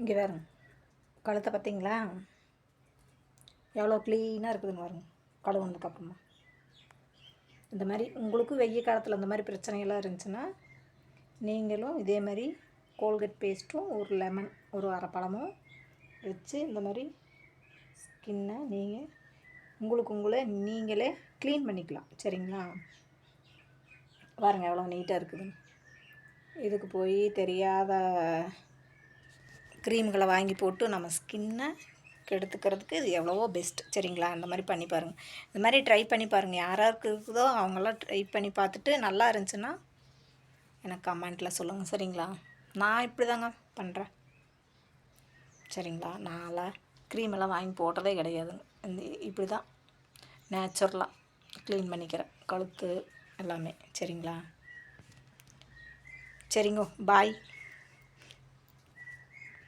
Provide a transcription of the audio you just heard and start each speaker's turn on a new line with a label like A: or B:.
A: இங்கே பாருங்க. கழுத்தை பார்த்தீங்களா? எவ்வளோ க்ளீனாக இருக்குதுன்னு பாருங்க. கழுவுனதுக்கப்புறமா இந்த மாதிரி உங்களுக்கும் வெய்ய காலத்தில் இந்த மாதிரி பிரச்சனைகள்லாம் இருந்துச்சுன்னா நீங்களும் இதே மாதிரி கோல்கேட் பேஸ்ட்டும் ஒரு லெமன் ஒரு அரைப்பழமும் வச்சு இந்த மாதிரி ஸ்கின்னை நீங்கள் உங்களுக்கு உங்களே நீங்களே க்ளீன் பண்ணிக்கலாம். சரிங்களா? பாருங்கள் எவ்வளோ நீட்டாக இருக்குதுன்னு. இதுக்கு போய் தெரியாத க்ரீம்களை வாங்கி போட்டு நம்ம ஸ்கின்னை கெடுத்துக்கிறதுக்கு இது எவ்வளவோ பெஸ்ட் சரிங்களா? அந்த மாதிரி பண்ணி பாருங்கள் இந்த மாதிரி ட்ரை பண்ணி பாருங்கள் யாராருக்கு இருக்குதோ அவங்களாம் ட்ரை பண்ணி பார்த்துட்டு நல்லா இருந்துச்சுன்னா எனக்கு கமெண்ட்டில் சொல்லுங்கள் சரிங்களா? நான் இப்படி தாங்க பண்ணுறேன் சரிங்களா? நான்லாம் க்ரீம் எல்லாம் வாங்கி போட்டதே கிடையாதுங்க இந்த இப்படி தான் நேச்சுரலாக க்ளீன் பண்ணிக்கிறேன். கழுத்து எல்லாமே. சரிங்களா? சரிங்க. பாய்